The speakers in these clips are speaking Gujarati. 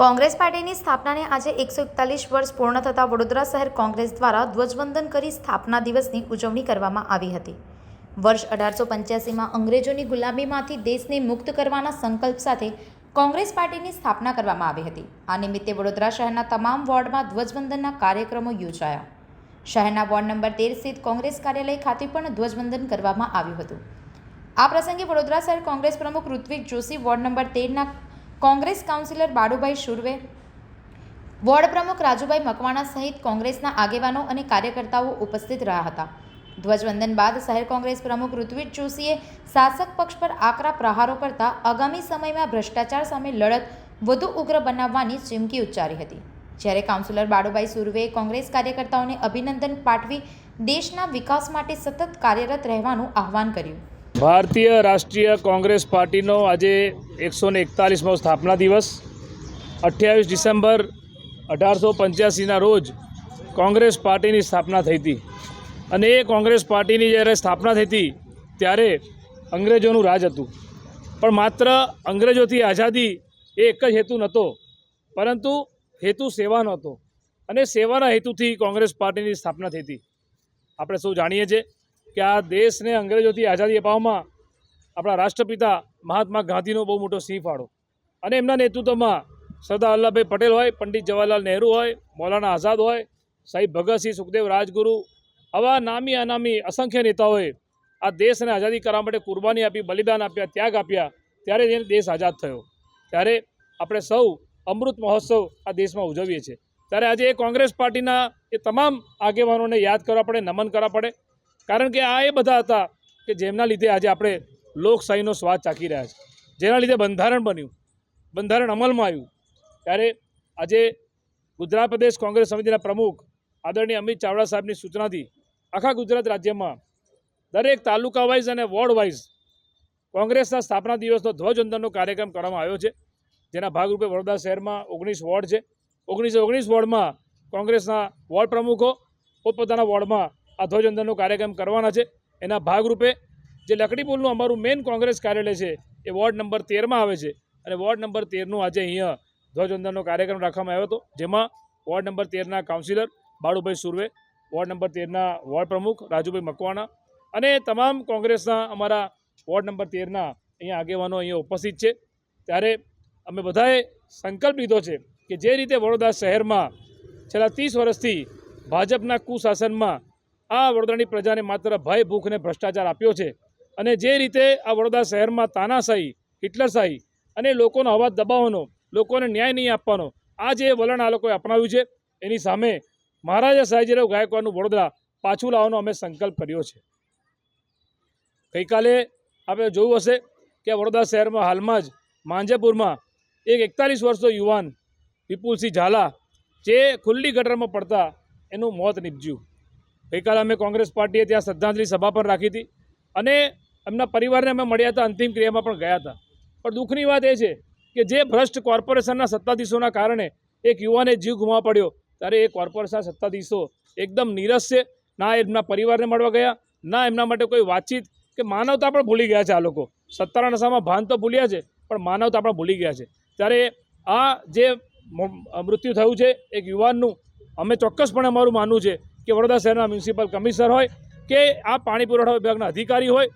કોંગ્રેસ પાર્ટીની સ્થાપનાને આજે એકસો એકતાલીસ વર્ષ પૂર્ણ થતાં વડોદરા શહેર કોંગ્રેસ દ્વારા ધ્વજવંદન કરી સ્થાપના દિવસની ઉજવણી કરવામાં આવી હતી. વર્ષ અઢારસો પંચ્યાસીમાં અંગ્રેજોની ગુલામીમાંથી દેશને મુક્ત કરવાના સંકલ્પ સાથે કોંગ્રેસ પાર્ટીની સ્થાપના કરવામાં આવી હતી. આ નિમિત્તે વડોદરા શહેરના તમામ વોર્ડમાં ધ્વજવંદનના કાર્યક્રમો યોજાયા. શહેરના વોર્ડ નંબર તેર સ્થિત કોંગ્રેસ કાર્યાલય ખાતે પણ ધ્વજવંદન કરવામાં આવ્યું હતું. આ પ્રસંગે વડોદરા શહેર કોંગ્રેસ પ્રમુખ ઋત્વિક જોશી વોર્ડ નંબર તેરના કોંગ્રેસ કાઉન્સિલર બાડુભાઈ શુરવે, વોર્ડ પ્રમુખ રાજુભાઈ મકવાણા સહિત કોંગ્રેસના આગેવાનો અને કાર્યકર્તાઓ ઉપસ્થિત રહ્યા હતા. ધ્વજવંદન બાદ શહેર કોંગ્રેસ પ્રમુખ ઋત્વિજ જોશીએ શાસક પક્ષ પર આકરા પ્રહારો કરતા આગામી સમયમાં ભ્રષ્ટાચાર સામે લડત વધુ ઉગ્ર બનાવવાની ચીમકી ઉચ્ચારી હતી. જ્યારે કાઉન્સિલર બાડુભાઈ સુરવેએ કોંગ્રેસ કાર્યકર્તાઓને અભિનંદન પાઠવી દેશના વિકાસ માટે સતત કાર્યરત રહેવાનું આહવાન કર્યું. ભારતીય રાષ્ટ્રીય કોંગ્રેસ પાર્ટીનો આજે એકસો ને એકતાલીસમો સ્થાપના દિવસ. અઠ્યાવીસ ડિસેમ્બર અઢારસો પંચ્યાસીના રોજ કોંગ્રેસ પાર્ટીની સ્થાપના થઈ હતી. અને એ કોંગ્રેસ પાર્ટીની જ્યારે સ્થાપના થઈ હતી, ત્યારે અંગ્રેજોનું રાજ હતું. પણ માત્ર અંગ્રેજોથી આઝાદી એ એક જ હેતુ નહોતો, પરંતુ હેતુ સેવાનો હતો અને સેવાના હેતુથી કોંગ્રેસ પાર્ટીની સ્થાપના થઈ હતી. આપણે સૌ જાણીએ છીએ કે આ દેશને અંગ્રેજોથી આઝાદી અપાવવામાં આપણા રાષ્ટ્રપિતા મહાત્મા ગાંધીનો બહુ મોટો સિંહ ફાળો. અને એમના નેતૃત્વમાં સરદાર વલ્લભભાઈ પટેલ હોય, પંડિત જવાહરલાલ નહેરુ હોય, મૌલાના આઝાદ હોય, સાહેબ ભગતસિંહ સુખદેવ રાજગુરુ, આવા નામી અનામી અસંખ્ય નેતાઓએ આ દેશને આઝાદી કરવા માટે કુરબાની આપી, બલિદાન આપ્યા, ત્યાગ આપ્યા, ત્યારે એને દેશ આઝાદ થયો. ત્યારે આપણે સૌ અમૃત મહોત્સવ આ દેશમાં ઉજવીએ છીએ. ત્યારે આજે કોંગ્રેસ પાર્ટીના એ તમામ આગેવાનોને યાદ કરવા પડે, નમન કરવા પડે. કારણ કે આ એ બધા હતા કે જેમના લીધે આજે આપણે લોકશાહીનો સ્વાદ ચાખી રહ્યા છે. જેના લીધે બંધારણ બન્યું. બંધારણ અમલમાં આવ્યું. ત્યારે આજે ગુજરાત પ્રદેશ કોંગ્રેસ સમિતિના પ્રમુખ આદરણીય અમિત ચાવડા સાહેબની સૂચનાથી આખા ગુજરાત રાજ્યમાં દરેક તાલુકા વાઇઝ અને વોર્ડ વાઇઝ કોંગ્રેસના સ્થાપના દિવસનો ધ્વજવંદનનો કાર્યક્રમ કરવામાં આવ્યો છે. જેના ભાગરૂપે વડોદરા શહેરમાં ઓગણીસ વોર્ડ છે. ઓગણીસો ઓગણીસ વોર્ડમાં કોંગ્રેસના વોર્ડ પ્રમુખો, પોતપોતાના વોર્ડમાં આ ધ્વજવંદનનો કાર્યક્રમ કરવાના છે. એના ભાગરૂપે જે લકડી પુલનું અમારું મેઇન કોંગ્રેસ કાર્યાલય છે, એ વોર્ડ નંબર તેરમાં આવે છે. અને વોર્ડ નંબર તેરનું આજે અહીંયા ધ્વજવંદનનો કાર્યક્રમ રાખવામાં આવ્યો હતો. જેમાં ward number તેરના councillor Balubhai Surve, ward number તેરના ward પ્રમુખ રાજુભાઈ મકવાણા અને તમામ કોંગ્રેસના અમારા વોર્ડ નંબર તેરના અહીંયા આગેવાનો અહીંયા ઉપસ્થિત છે. ત્યારે અમે બધાએ સંકલ્પ લીધો છે કે જે રીતે વડોદરા શહેરમાં છેલ્લા ત્રીસ વર્ષથી ભાજપના કુશાસનમાં આ વડોદરાની પ્રજાને માત્ર ભય, ભૂખ અને ભ્રષ્ટાચાર આપ્યો છે. અને જે રીતે આ વડોદરા શહેરમાં તાનાશાહી, હિટલરશાહી અને લોકોનો અવાજ દબાવવાનો, લોકોને ન્યાય નહીં આપવાનો, આ જે વલણ આ લોકોએ અપનાવ્યું છે, એની સામે મહારાજા સયાજીરાવ ગાયકવાડનું વડોદરા પાછું લાવવાનો અમે સંકલ્પ કર્યો છે. ગઈકાલે આપણે જોયું હશે કે વડોદરા શહેરમાં હાલમાં જ માંજેપુરમાં એક એકતાલીસ વર્ષનો યુવાન વિપુલસિંહ ઝાલા જે ખુલ્લી ગટરમાં પડતા એનું મોત નીપજ્યું. ગઈકાલે અમે કોંગ્રેસ પાર્ટીએ ત્યાં શ્રદ્ધાંજલિ સભા પણ રાખી હતી અને એમના પરિવારને અમે મળ્યા હતા, અંતિમ ક્રિયામાં પણ ગયા હતા. પણ દુઃખની વાત એ છે કે જે ભ્રષ્ટ કોર્પોરેશનના સત્તાધીશોના કારણે એક યુવાને જીવ ગુમાવવો પડ્યો, ત્યારે એ કોર્પોરેશનના સત્તાધીશો એકદમ નીરસ છે. ના એમના પરિવારને મળવા ગયા, ના એમના માટે કોઈ વાતચીત કે માનવતા પણ ભૂલી ગયા છે આ લોકો. સત્તાના નશામાં ભાન તો ભૂલ્યા છે, પણ માનવતા પણ ભૂલી ગયા છે. ત્યારે આ જે મૃત્યુ થયું છે, એક યુવાનનું, અમે ચોક્કસપણે અમારું માનવું છે કે વડોદરા શહેરના મ્યુનિસિપલ કમિશનર હોય કે આ પાણી પુરવઠા વિભાગના અધિકારી હોય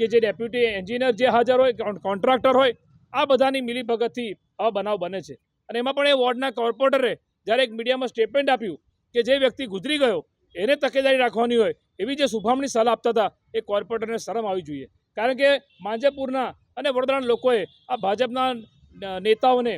કે જે ડેપ્યુટી એન્જિનિયર જે હાજર હોય કોન્ટ્રાક્ટર હોય, આ બધાની મિલીભગતથી આ બનાવ બને છે. અને એમાં પણ એ વોર્ડના કોર્પોરેટરે જ્યારે એક મીડિયામાં સ્ટેટમેન્ટ આપ્યું કે જે વ્યક્તિ ગુજરી ગયો, એને તકેદારી રાખવાની હોય એવી જે શુભામણી સલાહ આપતા હતા, એ કોર્પોરેટરને શરમ આવી જોઈએ. કારણ કે માંજેપુરના અને વડોદરાના લોકોએ આ ભાજપના નેતાઓને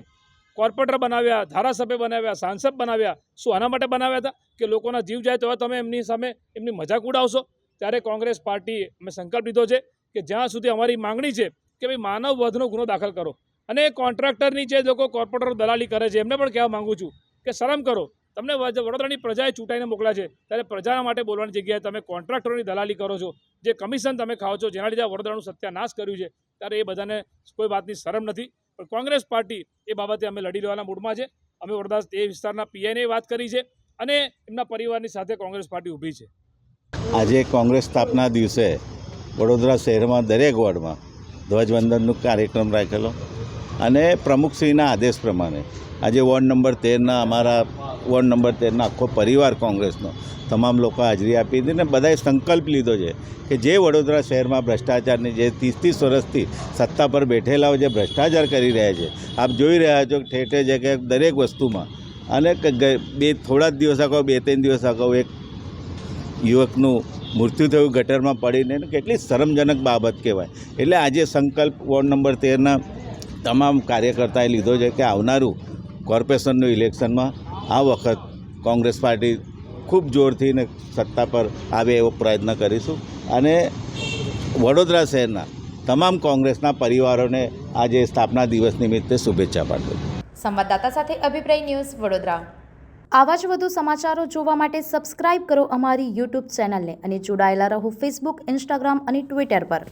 કોર્પોરેટર બનાવ્યા, ધારાસભ્ય બનાવ્યા, સાંસદ બનાવ્યા, શું આના માટે બનાવ્યા હતા? કે લોકોના જીવ જાય તો તમે એમની સામે એમની મજાક ઉડાવશો? ત્યારે કોંગ્રેસ પાર્ટીએ અમે સંકલ્પ લીધો છે કે જ્યાં સુધી અમારી માંગણી છે કે ભાઈ માનવ વધનો ગુનો દાખલ કરો. અને કોન્ટ્રાક્ટરની જે લોકો કોર્પોરેટર દલાલી કરે છે, એમને પણ કહેવા માંગુ છું કે શરમ કરો. તમને વડોદરાની પ્રજાએ ચૂંટાઈને મોકલ્યા છે, ત્યારે પ્રજાના માટે બોલવાની જગ્યાએ તમે કોન્ટ્રાક્ટરોની દલાલી કરો છો. જે કમિશન તમે ખાઓ છો, જેના લીધે વડોદરાનું સત્યાનાશ કર્યું છે, ત્યારે એ બધાને કોઈ વાતની શરમ નથી. પણ કોંગ્રેસ પાર્ટી એ બાબતે અમે લડી લેવાના મૂડમાં છે. અમે વરદાસ એ વિસ્તારના પીઆઈને વાત કરી છે અને એમના પરિવારની સાથે કોંગ્રેસ પાર્ટી ઊભી છે. આજે કોંગ્રેસ સ્થાપના દિવસે વડોદરા શહેરમાં દરેક વોર્ડમાં ધ્વજવંદનનો કાર્યક્રમ રાખેલો અને પ્રમુખશ્રીના આદેશ પ્રમાણે આજે વોર્ડ નંબર તેરના અમારા વોર્ડ નંબર તેરના આખો પરિવાર કોંગ્રેસનો તમામ લોકો હાજરી આપી હતી ને બધાએ સંકલ્પ લીધો છે કે જે વડોદરા શહેરમાં ભ્રષ્ટાચારની જે ત્રીસ ત્રીસ વર્ષથી સત્તા પર બેઠેલાઓ જે ભ્રષ્ટાચાર કરી રહ્યા છે, આપ જોઈ રહ્યા છો કે ઠેર ઠેર જગ્યાએ દરેક વસ્તુમાં અને બે થોડા જ દિવસ અગાઉ બે ત્રણ દિવસ અગાઉ એક યુવકનું મૃત્યુ થયું ગટરમાં પડીને કેટલી શરમજનક બાબત કહેવાય. એટલે આજે સંકલ્પ વોર્ડ નંબર તેરના તમામ કાર્યકર્તાએ લીધો છે કે આવનારું કોર્પોરેશનનું ઇલેક્શનમાં આ વખત કોંગ્રેસ પાર્ટી ખૂબ જોરથી ને સત્તા પર આવે એવો પ્રયત્ન કરીશું. અને વડોદરા શહેરના તમામ કોંગ્રેસના પરિવારોને આજે સ્થાપના દિવસ નિમિત્તે શુભેચ્છા પાઠવું. સંવાદદાતા સાથે અભિપ્રાય ન્યૂઝ વડોદરા. આવા જ વધુ સમાચારો જોવા માટે સબસ્ક્રાઇબ કરો અમારી યુટ્યુબ ચેનલને અને જોડાયેલા રહો ફેસબુક ઇન્સ્ટાગ્રામ અને ટ્વિટર પર.